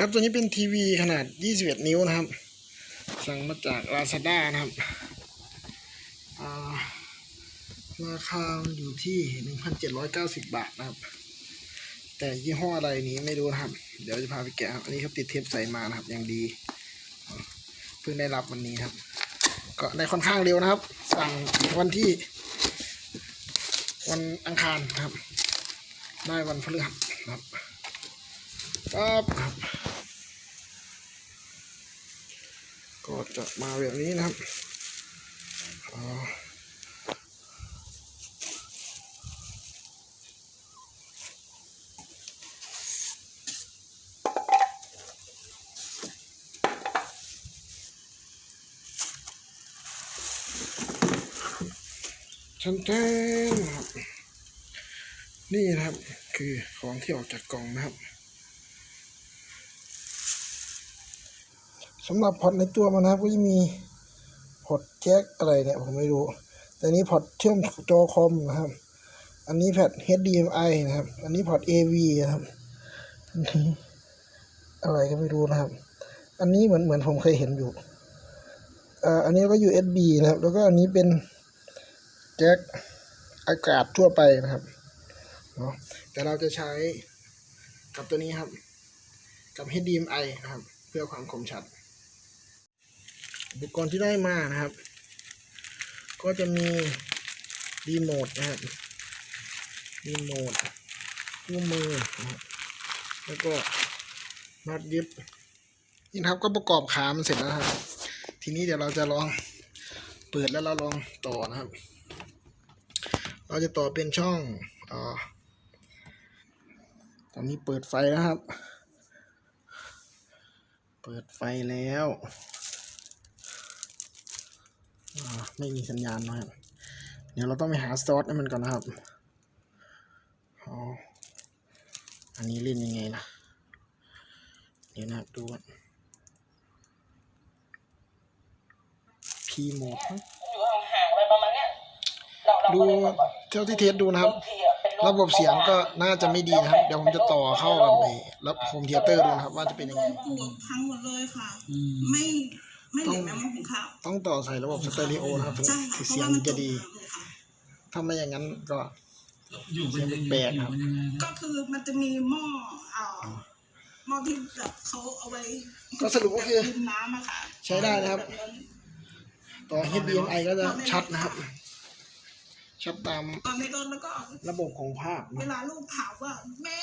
ครับตัวนี้เป็นทีวีขนาด 21 นิ้วนะครับ สั่งมาจาก Lazada นะครับาราคาอยู่ที่ 1,790 บาทนะครับ แต่ยี่ห้ออะไรนี้ไม่รู้นะครับ เดี๋ยวจะพาไปแกะครับ อันนี้เขาติดเทปใส่มานะครับอย่างดี เพิ่งได้รับวันนี้ครับ ก็ได้ค่อนข้างเร็วนะครับ สั่งวันที่ วันอังคารครับ ได้วันพฤหัสนะครับปั๊บครับ จะมาแบบนี้นะครับชั้นเทนนะครับ นี่นะครับคือของที่ออกจากกล่องนะครับ สำหรับพอร์ตในตัวมันนะครับก็จะมีพอร์ตแจ็คอะไรเนี่ยผมไม่รู้ แต่นี้พอร์ตเชื่อมจอคอมนะครับ อันนี้แพด HDMI นะครับ อันนี้พอร์ต AV นะครับอันนี้อะไรก็ไม่รู้นะครับ อันนี้เหมือนเหมือนผมเคยเห็นอยู่อ่ออันนี้ก็ USB นะครับ แล้วก็อันนี้เป็นแจ็คอากาศทั่วไปนะครับเนาะแต่เราจะใช้กับตัวนี้ครับ กับ HDMI นะครับ เพื่อความคมชัด อุปกรณ์ที่ได้มานะครับ ก็จะมีรีโมทนะครับรีโมทคู่มือนะครับแล้วก็น็อตยึดนี่นะครับก็ประกอบขามันเสร็จแล้วครับ ทีนี้เดี๋ยวเราจะลองเปิดแล้วเราลองต่อนะครับ เราจะต่อเป็นช่องอ่าตอนนี้เปิดไฟแล้วครับ เปิดไฟแล้ว ไม่มีสัญญาณนะครับ เดี๋ยวเราต้องไปหาซอสให้มันก่อนนะครับอ๋ออันนี้เล่นยังไงล่ะเดี๋ยวนะครับดูก่อนพีโหมดอยู่ห่างๆอะไรประมาณเนี้ยเราเราดูก็เลยแบบว่าเท่าที่เทสดูนะครับบางทีอะเป็นลมระบบเสียงก็น่าจะไม่ดีนะครับ เดี๋ยวผมจะต่อเข้ากับไอ้แล้วโฮมเทเตอร์ดูนะครับ ว่าจะเป็นยังไงตูดพังหมดเลยค่ะ ไม่ ไม่เหลือแม้ว่าหุงข้าวต้องต่อใส่ระบบสเตอริโอนะครับถึงใช่ค่ะถึงเพราะเสียงว่ามันจะดีตกน้ำเลยค่ะถ้าไม่อย่างนั้นก็ อยู่เป็นยังไงแปลกครับอยู่เป็นยังไงครับก็คือมันจะมีหม้อเอ่อหม้อที่แบบเขาเอาไว้ก็สรุปก็คือดื่มน้ำอะค่ะใช้ได้นะครับ ต่อ HDMI ก็จะชัดนะครับ ชัดตามตอนในรถแล้วก็ ระบบของภาพเวนะลาลูกถามว่าแม่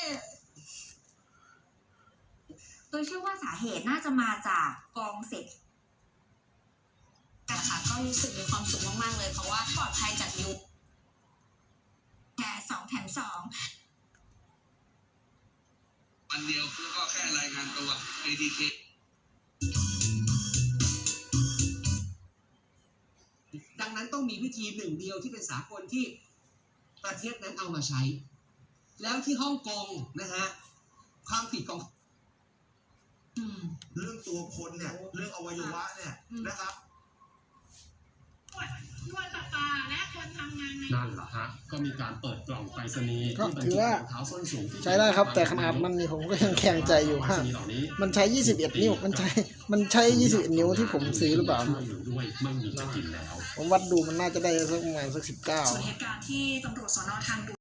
โดยเชื่อว่าสาเหตุน่าจะมาจากกองเสร็จค่ะ ก็รู้สึกมีความสุขมากๆเลย เพราะว่าปลอดภัยจากยุคแค่สองแถมสองวันเดียวแล้วก็แค่รายงานตัว ATK ดังนั้นต้องมีวิธีหนึ่งเดียวที่เป็นสากลที่ประเทศนั้นเอามาใช้ แล้วที่ฮ่องกงนะฮะความผิดของอืมเรื่องตัวคนเนี่ย เรื่องอวัยวะเนี่ยนะครับ นั่นแหละฮะก็มีการเปิดกล่องไปรษณีย์ก็ที่บรรถือจุว่า รองเท้าส้นสูงที่ใช้ได้ครับแต่ขนาดมันนี่ผมก็ยังแข็งใจอยู่ไปรว่าษณีย์เหล่านี้มันใช้ 21 นิ้ว มันใช้ มันใช้ 21 นิ้วที่ผมซื้อหรือเปล่า ช่วยอยู่ด้วยไม่มีจะกินแล้ว ผมวัดดูมันน่าจะได้สักประมาณสัก 19ส่วนเหตุการณ์ที่ตำรวจสนทางด่วน